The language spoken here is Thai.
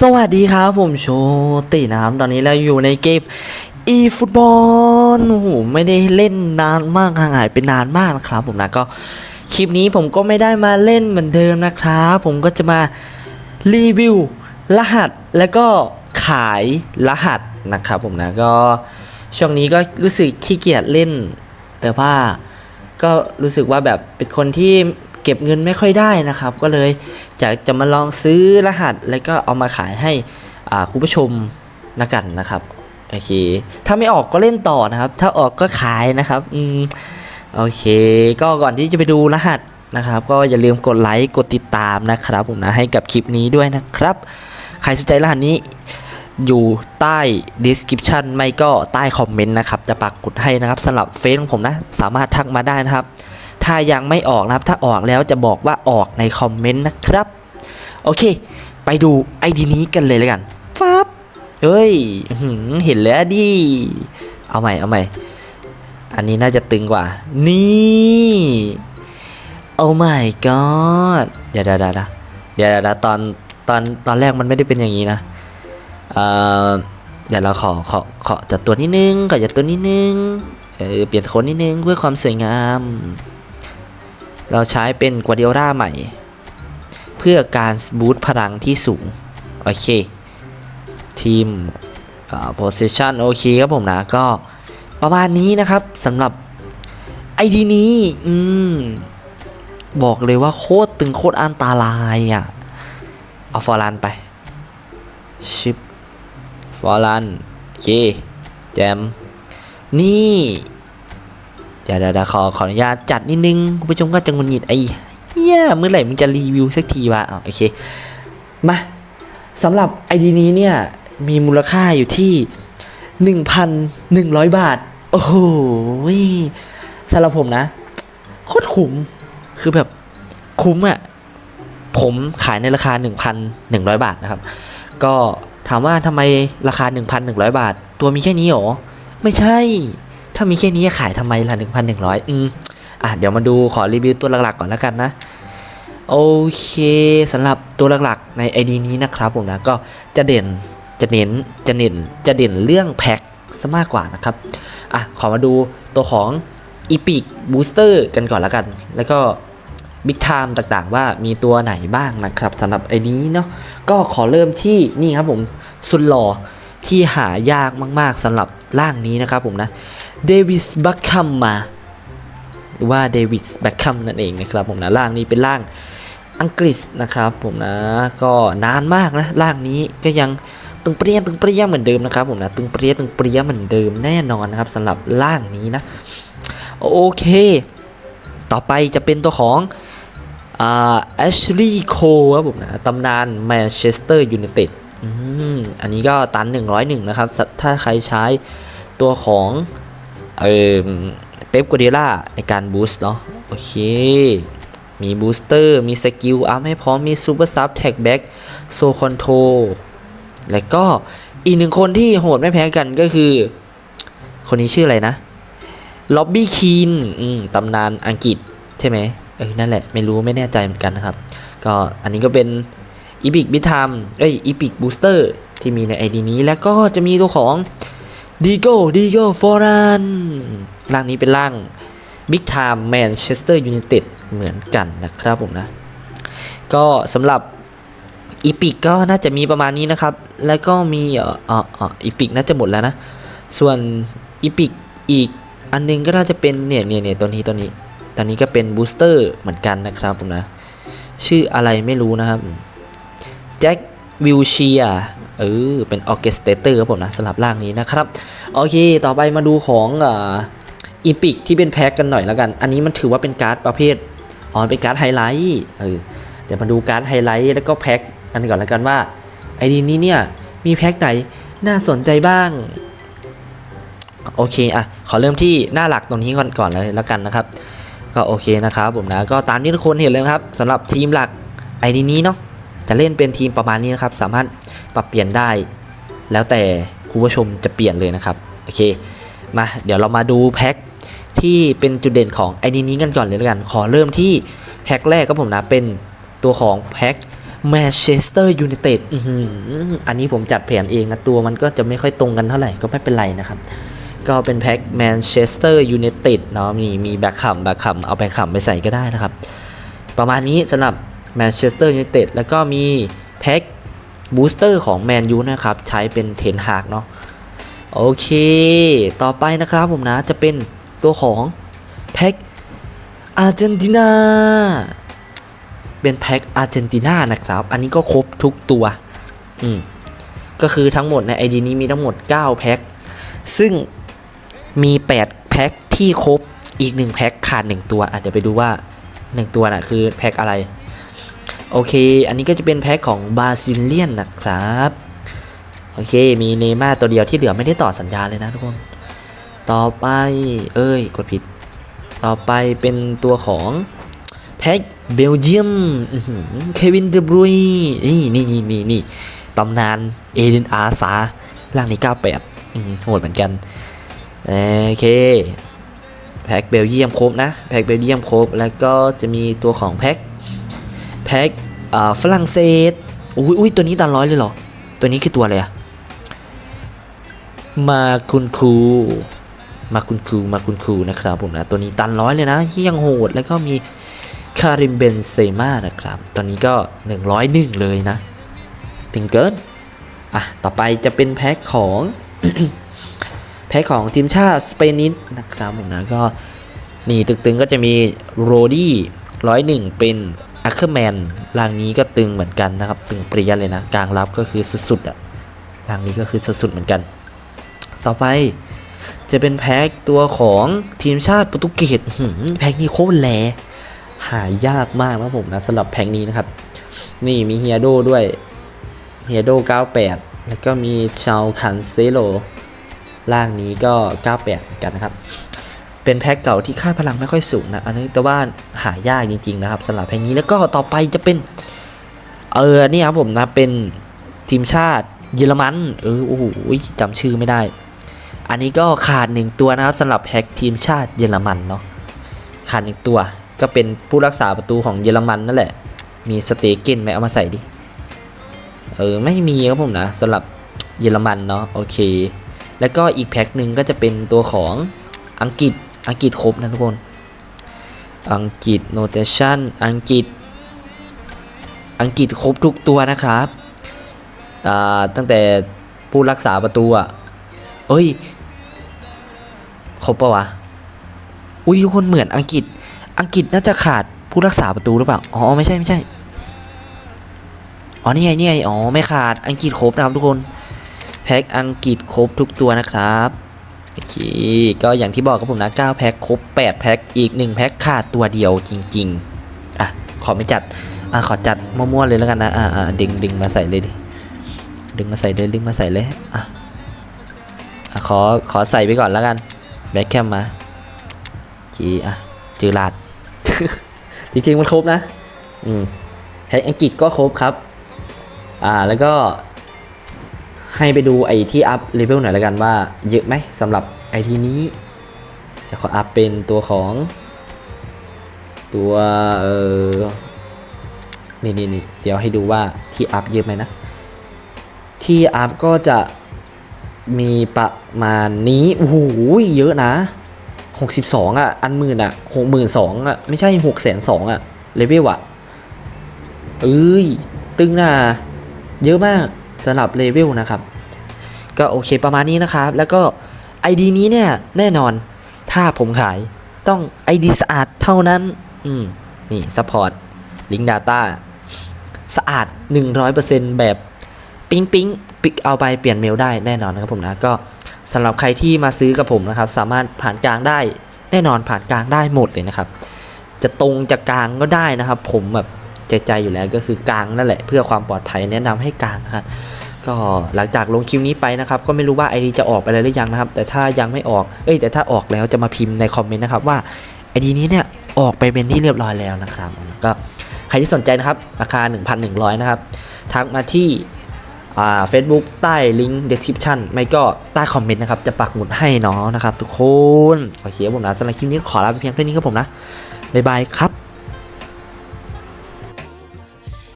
สวัสดีครับผมโชตินะครับ ตอนนี้เราอยู่ในเกม e ฟุตบอลโอ้โหไม่ได้เล่นนานมากห่างหายไปนานมากนะครับ ผมนะก็คลิปนี้ผมก็ไม่ได้มาเล่นเหมือนเดิมนะครับผมก็จะมารีวิวรหัสแล้วก็ขายรหัสนะครับผมนะก็ช่วงนี้ก็รู้สึกขี้เกียจเล่น แต่ว่าก็รู้สึกว่าแบบเป็นคนที่ เก็บเงินไม่ค่อยได้นะครับ ก็เลยอยากจะมาลองซื้อรหัส แล้วก็เอามาขายให้คุณผู้ชมนะกันนะครับโอเค ถ้าไม่ออกก็เล่นต่อนะครับ ถ้าออกก็ขายนะครับอืมโอเค ก็ก่อนที่จะไปดูรหัสนะครับ ก็อย่าลืมกดไลค์กดติดตามนะครับผมนะให้กับคลิปนี้ด้วยนะครับ ใครสนใจรหัสนี้อยู่ใต้ description ไม่ก็ใต้คอมเมนต์นะครับ จะปักกดให้นะครับสำหรับเฟซของผมนะ สามารถทักมาได้นะครับ ถ้ายังไม่ออกนะครับ ถ้าออกแล้วจะบอกว่าออกในคอมเมนต์นะครับ โอเค ไปดูไอดีนี้กันเลยแล้วกันฟับเฮ้ยเห็นแล้วดิ เอาใหม่เอาใหม่ อันนี้น่าจะตึงกว่า นี่โอ้ my god เดี๋ยวเดี๋ยวเดี๋ยวเดี๋ยวเดี๋ยวเดี๋ยวตอนตอนตอนแรกมันไม่ได้เป็นอย่างนี้นะเอ่อเดี๋ยวเราขอขอขอจัดตัวนิดนึงขอจัดตัวนิดนึงเออเปลี่ยนโคนนิดนึงเพื่อความสวยงาม เราใช้เป็นกัวเดียร่าใหม่ เพื่อการบูตพลังที่สูง โอเค ทีมอ่า position โอเคครับผมนะ ก็ประมาณนี้นะครับสำหรับไอดีนี้ อืม บอกเลยว่าโคตรตึงโคตรอันตรายอะ เอาฟอร์ลันไป ชิปฟอร์ลันโอเค แจม นี่ เดี๋ยวเดี๋ยวเดี๋ยวขอขออนุญาตจัดนิดนึงคุณผู้ชมก็จะงุนหงิดไอ้เหี้ยเมื่อไหร่มึงจะรีวิวสักทีวะอะโอเคมาสำหรับไอดีนี้เนี่ยมีมูลค่าอยู่ที่ 1,100 บาท โอ้โหสำหรับผมนะโคตรคุ้มคือแบบคุ้มอะ่ะผมขายในราคา 1,100 บาทนะครับ ก็ถามว่าทำไมราคา 1,100 บาท ตัวมีแค่นี้หรอ ไม่ใช่ ถ้ามีแค่นี้ขายทำไมล่ะ1,100อืมอะเดี๋ยวมาดูขอรีวิวตัวหลักๆก่อนแล้วกันนะโอเคสำหรับตัวหลักๆใน ID นี้นะครับผมนะก็จะเด่นจะเน้นจะเน้นจะเด่นเรื่องแพ็คซะมากกว่านะครับอะขอมาดูตัวของ Epic Booster กันก่อนแล้วกัน แล้วก็ Big Time ต่างๆ ว่ามีตัวไหนบ้างนะครับสำหรับไอ้นี้เนาะก็ขอเริ่มที่นี่ครับผมสุดหล่อ ที่หายากมาก ๆสำหรับร่างนี้นะครับผมนะเดวิสบัคคัมมาหรือว่าเดวิสแบ็คคัมนั่นเองนะครับผมนะร่างนี้เป็นร่างอังกฤษนะครับผมนะก็นานมากนะร่างนี้ก็ยังตึงเปรี้ยตึงเปรี้ยเหมือนเดิมนะครับผมนะตึงเปรี้ยตึงเปรี้ยเหมือนเดิมแน่นอนนะครับสำหรับร่างนี้นะโอเค ต่อไปจะเป็นตัวของอ่าแอชลีย์โคครับผมนะตำนานแมนเชสเตอร์ยูไนเต็ด อันนี้ก็ตัน 101 นะครับ ถ้าใครใช้ตัวของเอ่อเป๊ปกัวเดล่าในการบูสต์เนาะโอเค มีบูสเตอร์มีสกิลอัพให้พร้อมมีซูเปอร์ซับแท็กแบ็กโซคอนโทรและก็อีกหนึ่งคนที่โหดไม่แพ้กันก็คือ คนนี้ชื่ออะไรนะล็อบบี้คีนตำนานอังกฤษใช่ไหมเออนั่นแหละ ไม่รู้ไม่แน่ใจเหมือนกันนะครับ ก็อันนี้ก็เป็น อีพิกบิทามเอ้ยอีพิกบูสเตอร์ที่มีใน ID นี้ แล้วก็จะมีตัวของดีโก้ดีโก้ฟอรันร่างนี้เป็นร่างบิ๊กไทม์แมนเชสเตอร์ยูไนเต็ดเหมือนกันนะครับผมนะ ก็สำหรับอีพิกก็น่าจะมีประมาณนี้นะครับ แล้วก็มีอ่อเอ่อเอ่ออีพิกน่าจะหมดแล้วนะ ส่วนอีพิกอีกอันนึงก็น่าจะเป็นเนี่ยเนี่ยเนี่ยตัวนี้ตัวนี้ ตอนนี้ก็เป็นบูสเตอร์เหมือนกันนะครับผมนะ ชื่ออะไรไม่รู้นะครับ แจ็ควิลเชียเออเป็นออเคสเตเตอร์ครับผมนะสำหรับร่างนี้นะครับ โอเค ต่อไปมาดูของอ,อีพิกที่เป็นแพ็กกันหน่อยแล้วกัน อันนี้มันถือว่าเป็นการ์ดประเภทอ๋อเป็นการ์ดไฮไลท์เออเดี๋ยวมาดูการ์ดไฮไลท์แล้วก็แพ็กกันก่อนแล้วกันว่าไอดีนี้เนี่ยมีแพ็กไหนน่าสนใจบ้างโอเคอะขอเริ่มที่หน้าหลักตรงนี้ก่อนก่อนเลยแล้วกันนะครับ ก็โอเคนะครับผมนะก็ตามที่ทุกคนเห็นเลยครับสำหรับทีมหลักไอดีนี้เนาะ จะเล่นเป็นทีมประมาณนี้นะครับ สามารถปรับเปลี่ยนได้ แล้วแต่คุณผู้ชมจะเปลี่ยนเลยนะครับ โอเค มาเดี๋ยวเรามาดูแพ็คที่เป็นจุดเด่นของไอดีนี้กันก่อนเลยแล้วกัน ขอเริ่มที่แพ็คแรกครับผมนะ เป็นตัวของแพ็คแมนเชสเตอร์ยูไนเต็ดอันนี้ผมจัดแผนเองนะ ตัวมันก็จะไม่ค่อยตรงกันเท่าไหร่ก็ไม่เป็นไรนะครับ ก็เป็นแพ็คแมนเชสเตอร์ยูไนเต็ดเนาะมีมีแบ็คคัมแบ็คคัมเอาแบ็คคัมไปใส่ก็ได้นะครับ ประมาณนี้สำหรับ แมนเชสเตอร์ยูไนเต็ดแล้วก็มีแพ็คบูสเตอร์ของแมนยูนะครับ ใช้เป็นเทนฮากเนาะโอเค ต่อไปนะครับผมนะจะเป็นตัวของแพ็คอาร์เจนตินาเป็นแพ็คอาร์เจนตินานะครับ อันนี้ก็ครบทุกตัวอืมก็คือทั้งหมดในไอดีนี้มีทั้งหมด 9 แพ็คซึ่งมี 8 แพ็คที่ครบอีก 1 แพ็คขาด 1 ตัวอะเดี๋ยวไปดูว่า 1 ตัวน่ะคือแพ็คอะไร โอเค อันนี้ก็จะเป็นแพ็คของบาซิเลียนนะครับ โอเค มีเนย์ม่าร์ตัวเดียวที่เหลือไม่ได้ต่อสัญญาเลยนะทุกคน ต่อไป เอ้ย กดผิด ต่อไปเป็นตัวของแพ็คเบลเยียมเควินเดบรุยนี่นี่นี่นี่นี่ตำนานเอเดนอาซาล่างนี้98โหดเหมือนกัน โอเค แพ็คเบลเยียมครบนะ แพ็คเบลเยียมครบ แล้วก็จะมีตัวของแพ็ค แพ็คอ่าฝรั่งเศสอุ้ยอุ้ยตัวนี้ตันร้อยเลยเหรอ ตัวนี้คือตัวอะไรอะมาคุณครูมาคุณครูมาคุณครูนะครับผมนะ ตัวนี้ตันร้อยเลยนะเฮี้ยงโหด แล้วก็มีคาริมเบนเซม่านะครับตัวนี้ก็ 101 เลยนะ ถึงเกิน อะ ต่อไปจะเป็นแพ็คของ แพ็คของทีมชาติสเปนิสนะครับผมนะ ก็ นี่ตึงๆก็จะมีโรดี้ร้อยหนึ่งเป็น อัคเคอร์แมนรางนี้ก็ตึงเหมือนกันนะครับ ตึงเปรี้ยเลยนะ กลางรับก็คือสุดๆอะรางนี้ก็คือสุดๆเหมือนกัน ต่อไปจะเป็นแพ็คตัวของทีมชาติโปรตุเกสแพ็คนี้โคตรแหลหายากมากนะผมนะสำหรับแพ็คนี้นะครับ นี่มีเฮียโดด้วยเฮียโด98 แล้วก็มีชาวคันเซโลล่างนี้ก็ 98เหมือนกันนะครับ เป็นแพ็คเก่าที่ค่าพลังไม่ค่อยสูงนะ อันนี้แต่ว่าหายากจริงๆนะครับสำหรับแพ็คนี้แล้วก็ต่อไปจะเป็น เออนี่ครับผมนะเป็นทีมชาติเยอรมัน เออโอ้โหจำชื่อไม่ได้ อันนี้ก็ขาดหนึ่งตัวนะครับสำหรับแพ็คทีมชาติเยอรมันเนาะขาดหนึ่งตัว ก็เป็นผู้รักษาประตูของเยอรมันนั่นแหละ มีสเตเกนไหมเอามาใส่ดิ เออไม่มีครับผมนะสำหรับเยอรมันเนาะโอเค แล้วก็อีกแพ็คหนึ่งก็จะเป็นตัวของอังกฤษ อังกฤษครบนะทุกคน อังกฤษโนเทชันอังกฤษ อังกฤษครบทุกตัวนะครับตั้งแต่ผู้รักษาประตูอะเอ้ย ครบปะวะ อุ้ยทุกคนเหมือนอังกฤษ อังกฤษน่าจะขาดผู้รักษาประตูหรือเปล่า อ๋อไม่ใช่ไม่ใช่ อ๋อนี่ไงนี่ไง อ๋อไม่ขาด อังกฤษครบนะครับทุกคน แพ็คอังกฤษครบทุกตัวนะครับ โอเคก็อย่างที่บอกกับผมนะ9แพ็คครบ8แพ็คอีก 1 แพ็คขาดตัวเดียวจริง ๆ อะ ขอไม่จัด อะ ขอจัดมั่วๆเลยแล้วกันนะ อ่าอ่าดึงดึงมาใส่เลยดิ ดึงมาใส่เลยดึงมาใส่เลย อะอะขอขอใส่ไปก่อนแล้วกันแบ็คแคมมาจีอะจือลาดจริงๆมันครบนะ อืมแพ็คอังกฤษก็ครบครับ อ่าแล้วก็ ให้ไปดูไอที่อัพเลเวลหน่อยล้วกันว่าเยอะไหมสำหรับไอทีนี้เดี๋ยวขออัพเป็นตัวของตัวเออนี่นี่นี่เดี๋ยวให้ดูว่าที่อัพเยอะไหมนะ ที่อัพก็จะมีประมาณนี้โอ้โหเยอะนะ 62 อะ อันหมื่นอะ62,000อะ ไม่ใช่ 602,000อะเลเวลอะเอ้ย ตึงนะเยอะมาก สำหรับเลเวลนะครับ ก็โอเคประมาณนี้นะครับ แล้วก็ ID นี้เนี่ยแน่นอนถ้าผมขายต้อง ID สะอาดเท่านั้น อืม นี่ Support Link Data สะอาด 100%แบบปิ๊งปิ๊งปิกเอาไปเปลี่ยนเมลได้แน่นอนนะครับผมนะ ก็สำหรับใครที่มาซื้อกับผมนะครับ สามารถผ่านกลางได้แน่นอนผ่านกลางได้หมดเลยนะครับ จะตรงจะกลางก็ได้นะครับ ผมแบบ ใจใจอยู่แล้วก็คือกลางนั่นแหละเพื่อความปลอดภัยแนะนำให้กลางนะครับก็หลังจากลงคลิปนี้ไปนะครับ ก็ไม่รู้ว่า ID จะออกไปแล้วหรือยังนะครับ แต่ถ้ายังไม่ออกเอ้ยแต่ถ้าออกแล้วจะมาพิมพ์ในคอมเมนต์นะครับว่า ID นี้เนี่ยออกไปเป็นที่เรียบร้อยแล้วนะครับ ก็ใครที่สนใจนะครับราคา 1,100 นะครับทักมาที่อ่า Facebook ใต้ลิงก์ description ไม่ก็ใต้คอมเมนต์นะครับ จะปักหมุดให้เนาะนะครับ ทุกคน โอเคผมนะสำหรับคลิปนี้ขอลาไปเพียงเท่านี้ครับผมนะ บ๊ายบายครับ